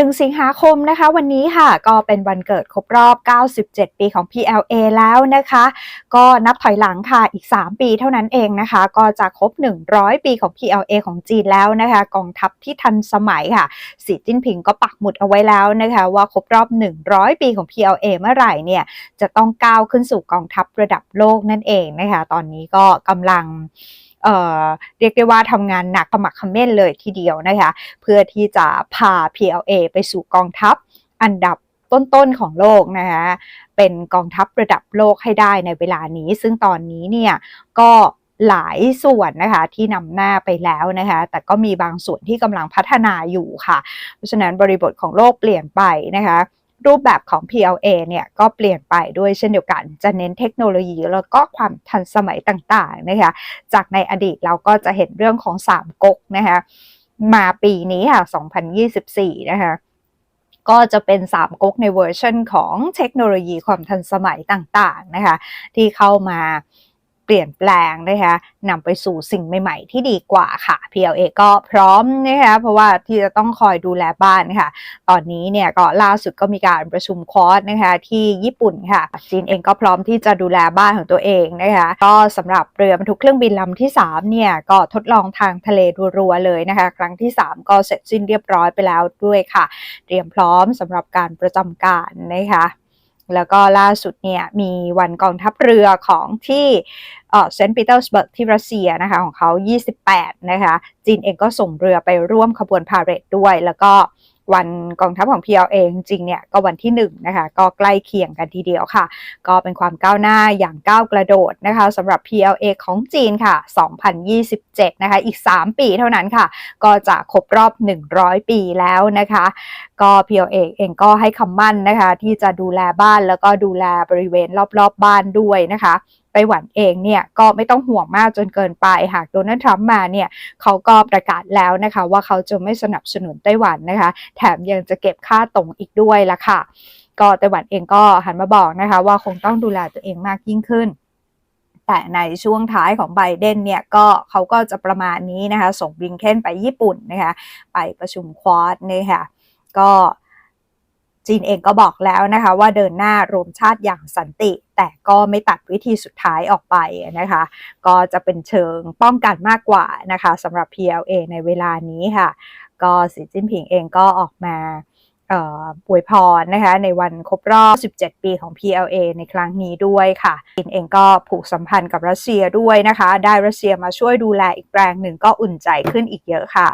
1สิงหาคมนะคะวันนี้ค่ะก็เป็นวันเกิดครบรอบ 97 ปีของ PLA แล้วนะคะ ก็นับถอยหลังค่ะอีก 3 ปีเท่านั้นเองนะคะ ก็จะครบ 100 ปีของ PLA ของจีนแล้วนะคะ กองทัพที่ทันสมัยค่ะสีจิ้นผิงก็ปักหมุดเอาไว้แล้วนะคะ ว่าครบรอบ 100 ปีของ PLA เมื่อไหร่เนี่ยจะต้องก้าวขึ้นสู่กองทัพระดับโลกนั่นเองนะคะ ตอนนี้ก็กำลัง เเรียกได้ว่าทำงานหนักขมักเขม้นเลยทีเดียวนะคะ เพื่อที่จะพา PLA ไปสู่กองทัพอันดับต้นๆของโลกนะคะเป็นกองทัพระดับโลกให้ได้ในเวลานี้ ซึ่งตอนนี้เนี่ยก็หลายส่วนนะคะที่นำหน้าไปแล้วนะคะ แต่ก็มีบางส่วนที่กำลังพัฒนาอยู่ค่ะ เพราะฉะนั้นบริบทของโลกเปลี่ยนไปนะคะ รูปแบบของ PLA เนี่ยก็เปลี่ยนไปด้วยเช่นเดียวกัน จะเน้นเทคโนโลยีแล้วก็ความทันสมัยต่างๆนะคะจากในอดีตเราก็จะเห็นเรื่องของ 3ก๊กนะคะมาปีนี้ค่ะ 2024 นะคะก็จะเป็น 3ก๊กในเวอร์ชันของเทคโนโลยีความทันสมัยต่างๆนะคะที่เข้ามา ปลี่ยนแปลงนะคะนำไปสู่สิ่งใหม่ ๆ ที่ดีกว่าค่ะ PLA ก็พร้อมนะคะเพราะว่าที่จะต้องคอยดูแลบ้านค่ะ ตอนนี้เนี่ยก็ล่าสุดก็มีการประชุมคอร์สนะคะที่ญี่ปุ่นค่ะจีนเองก็พร้อมที่จะดูแลบ้านของตัวเองนะคะก็สำหรับเรือบรรทุกเครื่องบินลำที่3เนี่ยก็ทดลองทางทะเลรัวๆเลยนะคะ ครั้งที่ 3 ก็เสร็จสิ้นเรียบร้อยไปแล้วด้วยค่ะ เตรียมพร้อมสำหรับการประจำการนะคะ แล้วก็ล่าสุดเนี่ยมีวันกองทัพเรือของที่เซนต์ปีเตอร์สเบิร์กที่รัสเซียนะคะของเขา 28 นะคะ จีนเองก็ส่งเรือไปร่วมขบวนพาเหรดด้วย แล้วก็ วันกองทัพของ PLA จริงๆเนี่ยก็วันที่1นะคะก็ใกล้เคียงกันทีเดียวค่ะ ก็เป็นความก้าวหน้าอย่างก้าวกระโดดนะคะสำหรับ PLA ของจีนค่ะ 2027 นะคะอีก 3 ปีเท่านั้นค่ะ ก็จะครบรอบ 100 ปีแล้วนะคะก็ PLA เองก็ให้คำมั่นนะคะที่จะดูแลบ้านแล้วก็ดูแลบริเวณรอบๆบบ้านด้วยนะคะ ไต้หวันเองเนี่ยก็ไม่ต้องห่วงมากจนเกินไป หากโดนัลด์ทรัมป์มาเนี่ยเขาก็ประกาศแล้วนะคะว่าเขาจะไม่สนับสนุนไต้หวันนะคะ แถมยังจะเก็บค่าตรงอีกด้วยละค่ะ ก็ไต้หวันเองก็หันมาบอกนะคะ ว่าคงต้องดูแลตัวเองมากยิ่งขึ้นแต่ในช่วงท้ายของไบเดนเนี่ยก็เขาก็จะประมาณนี้นะคะ ส่งบิงเคนไปญี่ปุ่นนะคะ ไปประชุมควอดนะคะก็ จีนเองก็บอกแล้วนะคะว่าเดินหน้ารวมชาติอย่างสันติ แต่ก็ไม่ตัดวิธีสุดท้ายออกไปนะคะ ก็จะเป็นเชิงป้องกันมากกว่านะคะสำหรับ PLA ในเวลานี้ค่ะ ก็สีจิ้นผิงเองก็ออกมาปวยพรนะคะในวันครบรอบ 17 ปีของ PLA ในครั้งนี้ด้วยค่ะจีนเองก็ผูกสัมพันธ์กับรัสเซียด้วยนะคะ ได้รัสเซียมาช่วยดูแลอีกแปลงหนึ่งก็อุ่นใจขึ้นอีกเยอะค่ะ